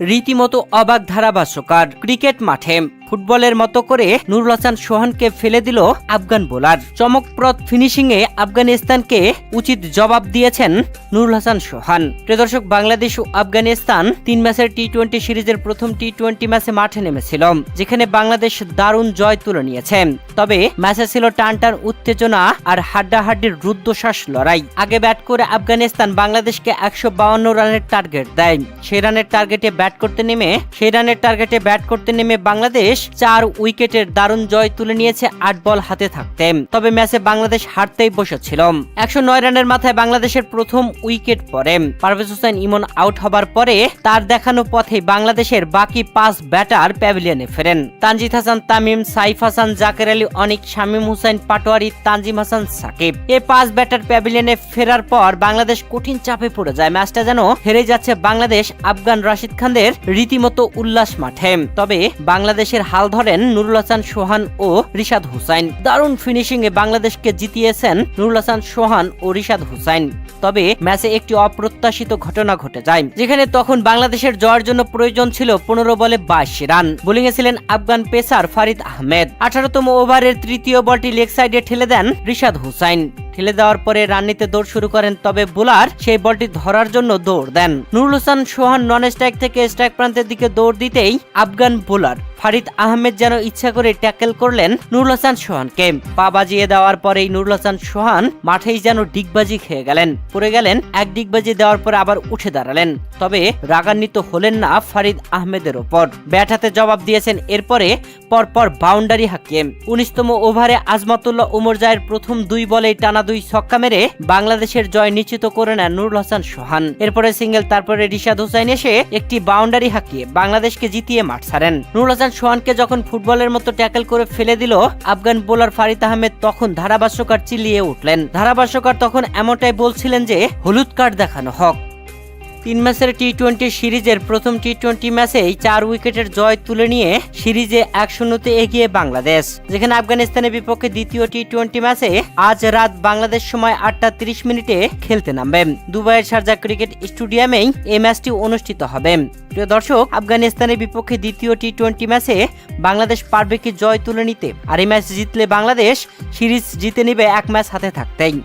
রীতিমতো অবাক ধারাভাষ্যকার ক্রিকেট মাঠে। ফুটবলের মতো করে নুরুল হাসান সোহানকে ফেলে দিল আফগান বোলার। চমকপ্রদ ফিনিশিংয়ে আফগানিস্তানকে উচিত জবাব দিয়েছেন নুরুল হাসান সোহান। প্রিয়দর্শক বাংলাদেশ ও আফগানিস্তান তিন ম্যাচের টি টোয়েন্টি সিরিজের প্রথম টি টোয়েন্টি ম্যাচে মাঠে নেমেছিল, যেখানে বাংলাদেশ দারুণ জয় তুলে নিয়েছে। তবে ম্যাচে ছিল টান টান উত্তেজনা আর হাড্ডাহাড্ডির রুদ্ধশ্বাস লড়াই। আগে ব্যাট করে আফগানিস্তান বাংলাদেশকে একশো বাউন্ন রানের টার্গেট দেয়। সেই রানের টার্গেটে ব্যাট করতে নেমে, সেই রানের টার্গেটে ব্যাট করতে নেমে বাংলাদেশ চার উইকেটের দারুণ জয় তুলে নিয়েছে আট বল হাতে থাকতে। তবে ম্যাচে বাংলাদেশ হারতেই বসেছিল। একশো নয় রানের মাথায় বাংলাদেশের প্রথম উইকেট পরে পারভেজ হোসেন ইমন আউট হবার পরে তার দেখানো পথে বাংলাদেশের বাকি পাঁচ ব্যাটার প্যাভিলিয়নে ফেরেন। তানজিদ হাসান, তামিম, সাইফ হাসান, জাকের আলী, অনিক, শামীম হুসাইন পাটোয়ারি, তানজিম হাসান, সাকিব এ পাঁচ ব্যাটার প্যাভিলিয়নে ফেরার পর বাংলাদেশ কঠিন চাপে পড়ে যায়। ম্যাচটা যেন হেরে যাচ্ছে বাংলাদেশ, আফগান রাশিদ খানদের রীতিমতো উল্লাস মাঠে। তবে বাংলাদেশের হাল ধরেন নুরুল হাসান সোহান ও রিশাদ হুসাইন। দারুণ ফিনিশিং এ বাংলাদেশকে জিতিয়েছেন নুরুল হাসান সোহান ও রিশাদ হুসাইন। তবে ম্যাচে একটি অপ্রত্যাশিত ঘটনা ঘটে যায়, যেখানে তখন বাংলাদেশের জয়ের জন্য প্রয়োজন ছিল পনেরো বলে বাইশ রান। বোলিং এ ছিলেন আফগান পেসার ফারিদ আহমেদ। আঠারোতম ওভারের তৃতীয় বলটি লেগ সাইডে ঠেলে দেন রিশাদ হুসাইন। ঠেলে দেওয়ার পরে রান নিতে দৌড় শুরু করেন, তবে বোলার সেই বলটি ধরার জন্য দৌড় দেন। নুরুল হাসান সোহান নন স্ট্রাইক থেকে স্ট্রাইক প্রান্তের দিকে দৌড় দিতেই আফগান বোলার ফারিদ আহমেদ যেন ইচ্ছা করে ট্যাকেল করলেন নুরুল হাসান সোহানকে। পা বাজিয়ে দেওয়ার পরেই নুরুল হাসান সোহান মাঠেই যেন ডিগবাজি খেয়ে গেলেন। পড়ে গেলেন, এক ডিগবাজি দেওয়ার পরে আবার উঠে দাঁড়ালেন। তবে রাগান্বিত হলেন না ফারিদ আহমেদের ওপর। ব্যাট হাতে জবাব দিয়েছেন এরপরে পরপর বাউন্ডারি হাঁকিয়ে। উনিশতম ওভারে আজমাতুল্লাহ উমর জায়ের প্রথম দুই বলেই টানা দুই ছক্কা মেরে বাংলাদেশের জয় নিশ্চিত করে নেন নুরুল হাসান সোহান। এরপরে সিঙ্গেল, তারপরে রিশাদ হোসাইন এসে একটি বাউন্ডারি হাঁকিয়ে বাংলাদেশকে জিতিয়ে মাঠ ছাড়েন। নুরুল হাসান সোহানকে যখন ফুটবলের মতো ট্যাকেল করে ফেলে দিল, আফগান বোলার ফারিদ আহমেদ তখন ধারাভাষ্যকার চিলিয়ে উঠলেন। ধারাভাষ্যকার তখন এমনটাই বলছিলেন যে, হলুদ কার্ড দেখানো হক। তিন ম্যাচের টি টোয়েন্টি সিরিজের প্রথম টি টোয়েন্টি ম্যাচেই চার উইকেটের জয় তুলে নিয়ে সিরিজে এক শূন্যতে এগিয়ে বাংলাদেশ, যেখানে আফগানিস্তানের বিপক্ষে দ্বিতীয় টি টোয়েন্টি ম্যাচে আজ রাত বাংলাদেশ সময় আটটা তিরিশ মিনিটে খেলতে নামবে। দুবাইয়ের শারজা ক্রিকেট স্টেডিয়ামেই এই ম্যাচটি অনুষ্ঠিত হবে। প্রিয় দর্শক, আফগানিস্তানের বিপক্ষে দ্বিতীয় টি টোয়েন্টি ম্যাচে বাংলাদেশ পারবে কি জয় তুলে নিতে? আর এই ম্যাচ জিতলে বাংলাদেশ সিরিজ জিতে নেবে এক ম্যাচ হাতে থাকতেই।